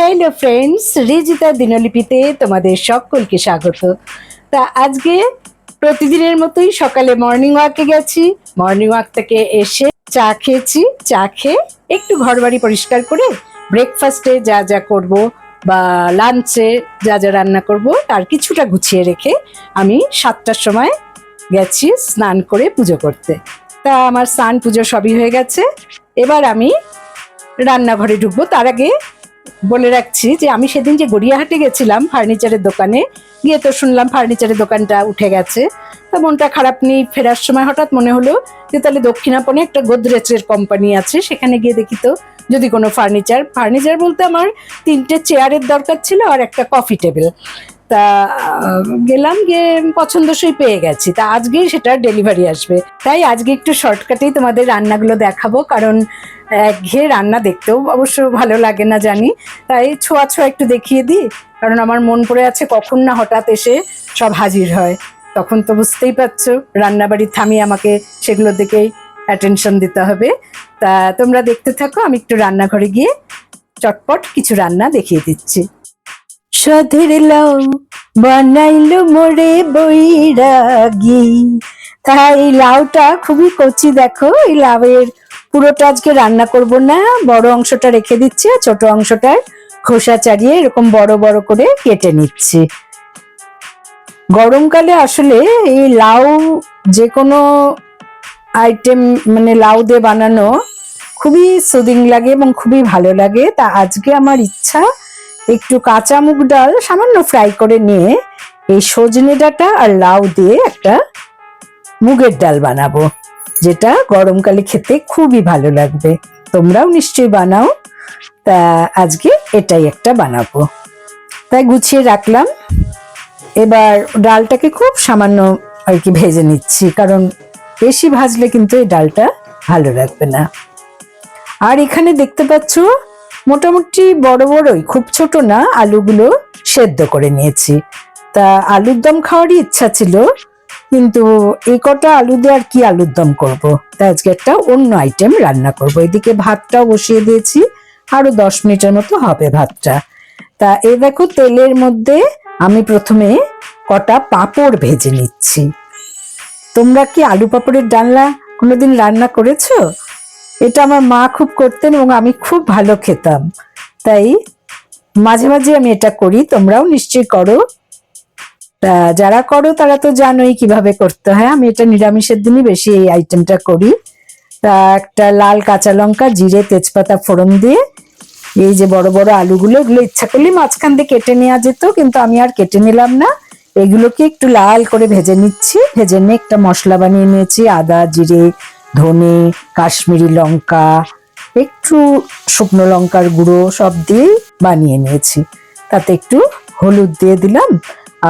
Hello friends, Rijita দিনলিপিতে তোমাদের সকলকে স্বাগত। তা আজকে প্রতিদিনের মতোই সকালে মর্নিং ওয়াকে গেছি। মর্নিং ওয়াক থেকে এসে চা খেয়েছি। চা খেয়ে একটু ঘরবাড়ি পরিষ্কার করে ব্রেকফাস্টে যা যা করব বা লাঞ্চে যা যা রান্না করব তার কিছুটা গুছিয়ে রেখে আমি সাতটার সময় গেছি স্নান করে পুজো করতে। তা আমার স্নান পুজো সবই হয়ে গেছে। এবার আমি রান্নাঘরে ঢুকবো। তার আগে বলে রাখছি যে আমি সেদিন যে গড়িয়াহাটে গেছিলাম ফার্নিচারের দোকানে, গিয়ে তো শুনলাম ফার্নিচারের দোকানটা উঠে গেছে। তা মনটা খারাপ নেই ফেরার সময় হঠাৎ মনে হলো যে তাহলে দক্ষিণাপনে একটা গোদরেজের কোম্পানি আছে, সেখানে গিয়ে দেখি তো যদি কোনো ফার্নিচার। ফার্নিচার বলতে আমার তিনটে চেয়ারের দরকার ছিল আর একটা কফি টেবিল তা গেলাম গিয়ে পছন্দসই পেয়ে গেছি। তা আজকেই সেটা ডেলিভারি আসবে। তাই আজকে একটু শর্টকাটেই তোমাদের রান্নাগুলো দেখাবো, কারণ একঘেয়ে রান্না দেখতেও অবশ্য ভালো লাগে না জানি। তাই ছোঁয়া ছোঁয়া একটু দেখিয়ে দিই, কারণ আমার মন পড়ে আছে কখন না হঠাৎ এসে সব হাজির হয়। তখন তো বুঝতেই পারছ রান্নাবাড়ি থামিয়ে আমাকে সেগুলোর দিকেই অ্যাটেনশন দিতে হবে। তা তোমরা দেখতে থাকো, আমি একটু রান্নাঘরে গিয়ে চটপট কিছু রান্না দেখিয়ে দিচ্ছি। সধের লাউ বানাইলো মোরে বৈরাগী। তাই লাউটা খুবই কচি, দেখো, এই লাউয়ের পুরোটা আজকে রান্না করব না, বড় অংশটা রেখে দিচ্ছি আর ছোট অংশটার খোসা চাড়িয়ে এরকম বড় বড় করে কেটে নিচ্ছি। গরমকালে আসলে এই লাউ যে কোনো আইটেম মানে লাউ দিয়ে বানানো খুবই সুদিং লাগে এবং খুবই ভালো লাগে। তা আজকে আমার ইচ্ছা একটু কাঁচা মুগ ডাল সামান্য ফ্রাই করে নিয়ে এই সজনে ডাঁটা আর লাউ দিয়ে একটা মুগের ডাল বানাবো, যেটা গরমকালে খেতে খুবই ভালো লাগবে। তোমরাও নিশ্চয়ই বানাও। তা আজকে এটাই একটা বানাবো। তাই গুছিয়ে রাখলাম। এবার ডালটাকে খুব সামান্য আর কি ভেজে নিচ্ছি, কারণ বেশি ভাজলে কিন্তু এই ডালটা ভালো লাগবে না। আর এখানে দেখতে পাচ্ছ মোটামুটি বড় বড়ই, খুব ছোট না, আলুগুলো সেদ্ধ করে নিয়েছি। তা আলুর দম খাওয়ারই ইচ্ছা ছিল, কিন্তু এই কটা আলু দিয়ে আর কি আলুর দম করব? তাই আজকে একটা অন্য আইটেম রান্না করব। এদিকে ভাতটাও বসিয়ে দিয়েছি, আরও দশ মিনিটের মতো হবে ভাতটা। তা এই দেখো তেলের মধ্যে আমি প্রথমে কটা পাঁপড় ভেজে নিচ্ছি। তোমরা কি আলু পাঁপড়ের ডালনা কোনোদিন রান্না করেছ? এটা আমার মা খুব করতেন এবং আমি খুব ভালো খেতাম। তাই মাঝে মাঝে আমি এটা করি, তোমরাও নিশ্চয়ই করো। তা যারা করো তারা তো জানোই কীভাবে করতে হয়। আমি এটা নিরামিষের দিনই বেশি এই আইটেমটা করি। তা একটা লাল কাঁচা লঙ্কা, জিরে, তেজপাতা, ফোড়ন দিয়ে এই যে বড় বড় আলুগুলো, এগুলো ইচ্ছা করলে মাঝখান দিয়ে কেটে নেওয়া যেত, কিন্তু আমি আর কেটে নিলাম না। এগুলোকে একটু লাল করে ভেজে নিচ্ছি। ভেজে নিয়ে একটা মশলা বানিয়ে নিয়েছি, আদা, জিরে ধনে, কাশ্মীরি লঙ্কা, একটু শুকনো লঙ্কার গুঁড়ো সব দিয়ে বানিয়ে নিয়েছি। তাতে একটু হলুদ দিয়ে দিলাম,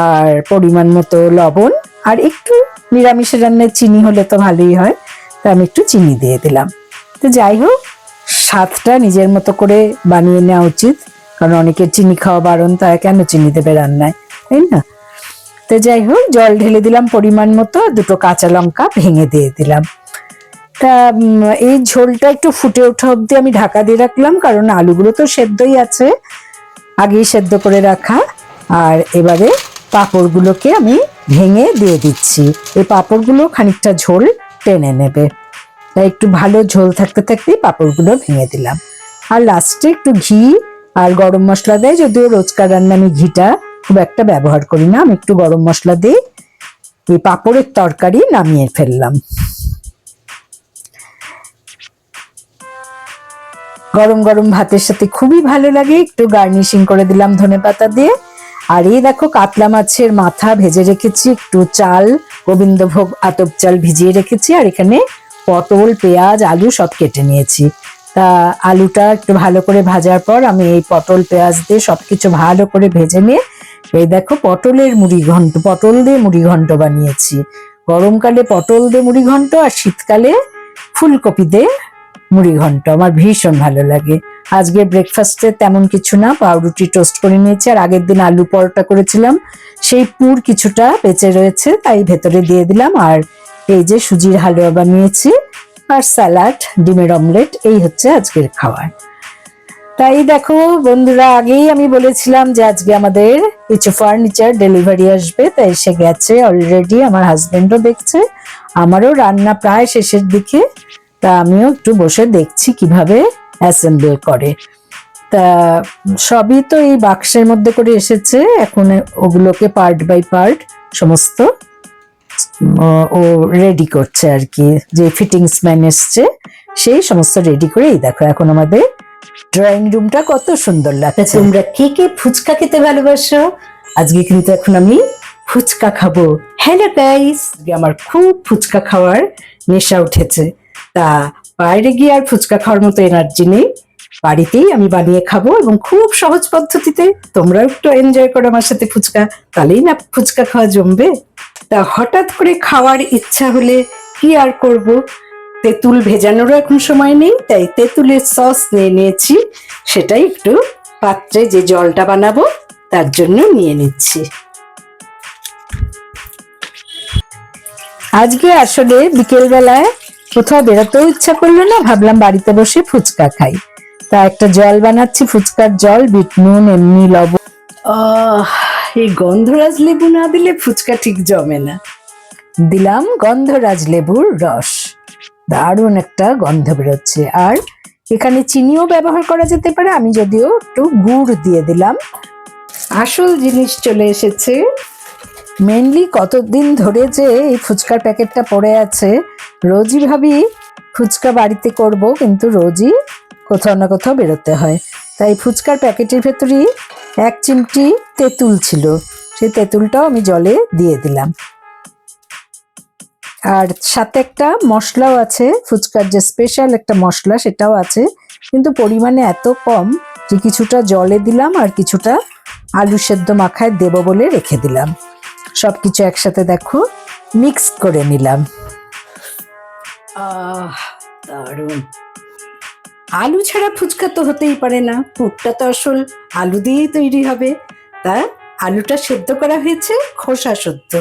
আর পরিমাণ মতো লবণ, আর একটু নিরামিষের রান্নায় চিনি হলে তো ভালোই হয়, তা আমি একটু চিনি দিয়ে দিলাম। তো যাই হোক, স্বাদটা নিজের মতো করে বানিয়ে নেওয়া উচিত, কারণ অনেকের চিনি খাওয়া বারণ তাই কেন চিনি দেবে রান্নায়, তাই না? তো যাই হোক, জল ঢেলে দিলাম পরিমাণ মতো দুটো কাঁচা লঙ্কা ভেঙে দিয়ে দিলাম। তা এই ঝোলটা একটু ফুটে ওঠা অব্দি আমি ঢাকা দিয়ে রাখলাম, কারণ আলুগুলো তো সেদ্ধই আছে। আগেই সেদ্ধ করে রাখা। আর এবারে পাঁপড়গুলোকে আমি ভেঙে দিয়ে দিচ্ছি। এই পাঁপড়গুলো খানিকটা ঝোল টেনে নেবে। তাই একটু ভালো ঝোল থাকতে থাকতেই পাঁপড়গুলো ভেঙে দিলাম। আর লাস্টে একটু ঘি আর গরম মশলা দেয়, যদিও রোজকার রান্না আমি ঘিটা খুব একটা ব্যবহার করি না। আমি একটু গরম মশলা দিই এই পাঁপড়ের তরকারি নামিয়ে ফেললাম। গরম গরম ভাতের সাথে খুবই ভালো লাগে। একটু গার্নিশিং করে দিলাম ধনে পাতা দিয়ে। আর এই দেখো, কাতলা মাছের মাথা ভেজে রেখেছি, একটু চাল, গোবিন্দভোগ আতপ চাল ভিজিয়ে রেখেছি, আর এখানে পটল, পেঁয়াজ, আলু সব কেটে নিয়েছি। তা আলুটা একটু ভালো করে ভাজার পর আমি এই পটল, পেঁয়াজ দিয়ে সবকিছু ভালো করে ভেজে নিয়ে, এই দেখো, পটলের মুড়ি ঘন্ট পটল দিয়ে মুড়ি ঘন্ট বানিয়েছি। গরমকালে পটল দিয়ে মুড়ি ঘন্ট আর শীতকালে ফুলকপি দিয়ে মুড়ি ঘন্ট, আমার ভীষণ ভালো লাগে। আজকে ব্রেকফাস্টে তেমন কিছু না, পাউরুটি টোস্ট করে নিয়েছি, আর আগের দিন আলু পরোটা করেছিলাম। সেই পুর কিছুটা বেঁচে রয়েছে, তাই ভেতরে দিয়ে দিলাম, আর এই যে সুজির হালুয়া বানিয়েছি, আর স্যালাড, ডিমের অমলেট এই হচ্ছে আজকের খাবার। তাই দেখো বন্ধুরা, আগেই আমি বলেছিলাম যে আজকে আমাদের কিছু ফার্নিচার ডেলিভারি আসবে, তাই এসে গেছে অলরেডি আমার হাজবেন্ডও দেখছে, আমারও রান্না প্রায় শেষের দিকে। তা আমিও একটু বসে দেখছি কীভাবে অ্যাসেম্বল করে। তা সবই তো এই বাক্সের মধ্যে করে এসেছে, এখন ওগুলোকে পার্ট বাই পার্ট সমস্ত, ও রেডি করছে আর কি। যে ফিটিংস ম্যান এসছে, সেই সমস্ত রেডি করে এই দেখো এখন আমাদের ড্রয়িং রুমটা কত সুন্দর লাগছে। তোমরা কে কে ফুচকা খেতে ভালোবাসো? আজকে কিন্তু এখন আমি ফুচকা খাব। হ্যালো গাইস আমার খুব ফুচকা খাওয়ার নেশা উঠেছে। তা বাইরে গিয়ে আর ফুচকা খাওয়ার মতো এনার্জি নেই। বাড়িতেই আমি বানিয়ে খাব এবং খুব সহজ পদ্ধতিতে তোমরাও একটু এনজয় করো আমার সাথে ফুচকা। তাহলেই না ফুচকা খাওয়া জমবে। তা হঠাৎ করে খাওয়ার ইচ্ছা হলে কি আর করব? তেঁতুল ভেজানোরও এখন সময় নেই, তাই তেঁতুলের সস নিয়ে নিয়েছি। সেটাই একটু পাত্রে যে জলটা বানাবো, তার জন্য নিয়ে নিচ্ছি। আজকে আসলে বিকেল বেলায় কোথাও বেরোতেও ইচ্ছা করল না ভাবলাম বাড়িতে বসে ফুচকা খাই। তা একটা জল বানাচ্ছি ফুচকার জল বিট নুন এমনি লবণ। আহ, এই গন্ধরাজ লেবু না দিলে ফুচকা ঠিক জমে না। দিলাম গন্ধরাজ লেবুর রস। দারুণ একটা গন্ধ বেরোচ্ছে। আর এখানে চিনিও ব্যবহার করা যেতে পারে আমি যদিও একটু গুড় দিয়ে দিলাম। আসল জিনিস চলে এসেছে। মেনলি কতদিন ধরে যে এই ফুচকার প্যাকেটটা পড়ে আছে রোজই ভাবি ফুচকা বাড়িতে করব, কিন্তু রোজই কোথাও না কোথাও বেরোতে হয়। তাই ফুচকার প্যাকেটের ভেতরেই এক চিমটি তেঁতুল ছিল। সেই তেঁতুলটাও আমি জলে দিয়ে দিলাম। আর সাথে একটা মশলাও আছে, ফুচকার যে স্পেশাল একটা মশলা সেটাও আছে। কিন্তু পরিমাণে এত কম যে কিছুটা জলে দিলাম আর কিছুটা আলু সেদ্ধ মাখায় দেব বলে রেখে দিলাম। সব কিছু একসাথে দেখো মিক্স করে নিলাম। আহ আলু ছাড়া ফুচকা তো হতেই পারে না। পুরটা তো আসল আলু দিয়েই তৈরি হবে। তা আলুটা সেদ্ধ করা হয়েছে, খোসা সদ্য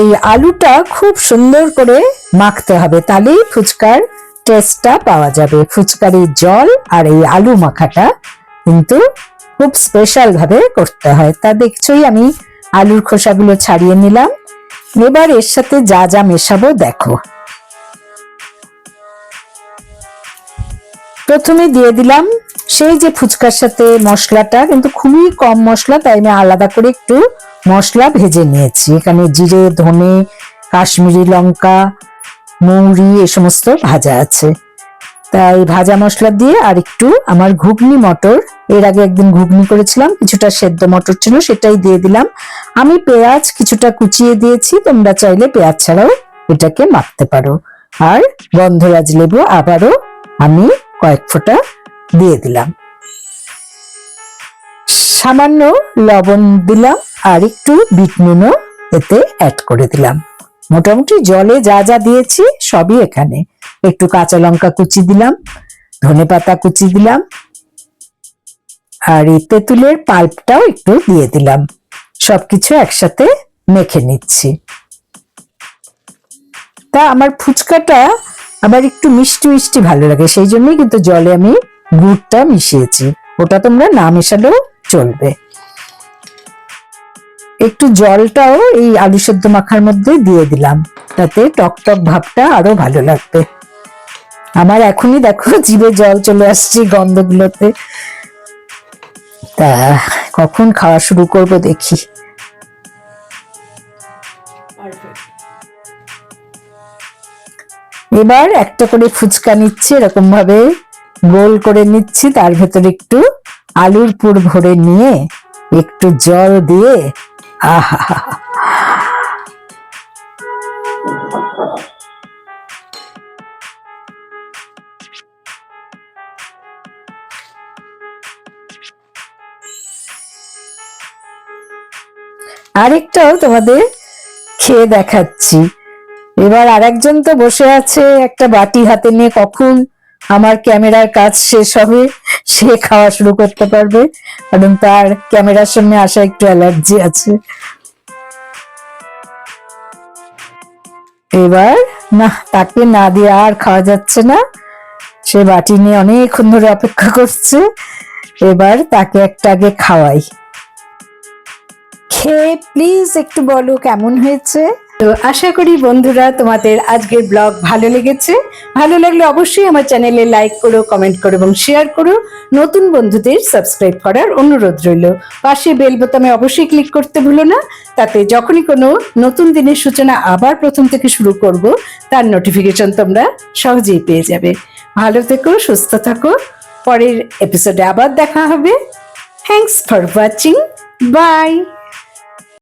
এই আলুটা খুব সুন্দর করে মাখতে হবে, তাহলেই ফুচকার টেস্টটা পাওয়া যাবে। ফুচকার এই জল আর এই আলু মাখাটা কিন্তু খুব স্পেশাল ভাবে করতে হয়। তা দেখছোই আমি আলুর খোসাগুলো ছাড়িয়ে নিলাম। এবার এর সাথে যা যা মেশাবো দেখো। প্রথমে দিয়ে দিলাম সেই যে ফুচকার সাথে মশলাটা, কিন্তু খুবই কম মশলা, তাই আমি আলাদা করে একটু মশলা ভেজে নিয়েছি। এখানে জিরে, ধনে, কাশ্মীরি লঙ্কা, মৌরি, এ সমস্ত ভাজা আছে। তাই ভাজা মশলা দিয়ে আর একটু আমার ঘুগনি মটর। এর আগে একদিন ঘুগনি করেছিলাম, কিছুটা সেদ্ধ মটর ছিল, সেটাই দিয়ে দিলাম। আমি পেঁয়াজ কিছুটা কুচিয়ে দিয়েছি, তোমরা চাইলে পেঁয়াজ ছাড়াও এটাকে মাখতে পারো। আর গন্ধরাজ লেবু আবারও আমি কয়েক ফোঁটা দিয়ে দিলাম। সামান্য লবণ দিলাম আর একটু বিট নুনও এতে অ্যাড করে দিলাম। মোটামুটি জলে যা যা দিয়েছি সবই এখানে। একটু কাঁচা লঙ্কা কুচি দিলাম, ধনে পাতা কুচি দিলাম, আর এই তেঁতুলের পাল্পটাও একটু দিয়ে দিলাম। সবকিছু একসাথে মেখে নিচ্ছি। তা আমার ফুচকাটা আবার একটু মিষ্টি মিষ্টি ভালো লাগে, সেই জন্যই কিন্তু জলে আমি গুড়টা মিশিয়েছি। ওটা তোমরা না মেশালেও চলবে। একটু জলটাও এই আলু সেদ্ধ মাখার মধ্যে দিয়ে দিলাম। তাতে টক টক ভাবটা আরও ভালো লাগবে। আমার এখনই দেখো জিভে জল চলে আসছে গন্ধগুলোতে। তা কখন খাওয়া শুরু করব দেখি। এবার একটা করে ফুচকা নিচ্ছি এরকম ভাবে গোল করে নিচ্ছি তার ভেতরে একটু আলুর পুর ভরে নিয়ে একটু জল দিয়ে আহা আরেকটাও তোমাদের খেয়ে দেখাচ্ছি। এবার আরেকজন তো বসে আছে, একটা বাটি হাতে নিয়ে কখন আমার ক্যামেরার কাজ শেষ হবে, সে খাওয়া শুরু করতে পারবে। কারণ তার ক্যামেরার সামনে আসা একটু অ্যালার্জি আছে। এবার, না, তাকে না দিয়ে আর খাওয়া যাচ্ছে না। সে বাটি নিয়ে অনেকক্ষণ ধরে অপেক্ষা করছে। এবার তাকে একটা আগে খাওয়াই। খেয়ে প্লিজ একটু বলো, কেমন হয়েছে? তো আশা করি বন্ধুরা তোমাদের আজকের ব্লগ ভালো লেগেছে। ভালো লাগলে অবশ্যই আমার চ্যানেলে লাইক করো কমেন্ট করো এবং শেয়ার করো। নতুন বন্ধুদের সাবস্ক্রাইব করার অনুরোধ রইল। পাশে বেল বোতামে অবশ্যই ক্লিক করতে ভুলো না। তাতে যখনই কোনো নতুন দিনের সূচনা আবার প্রথম থেকে শুরু করব, তার নোটিফিকেশন তোমরা সহজেই পেয়ে যাবে। ভালো থেকো, সুস্থ থাকো। পরের এপিসোডে আবার দেখা হবে। Thanks for watching by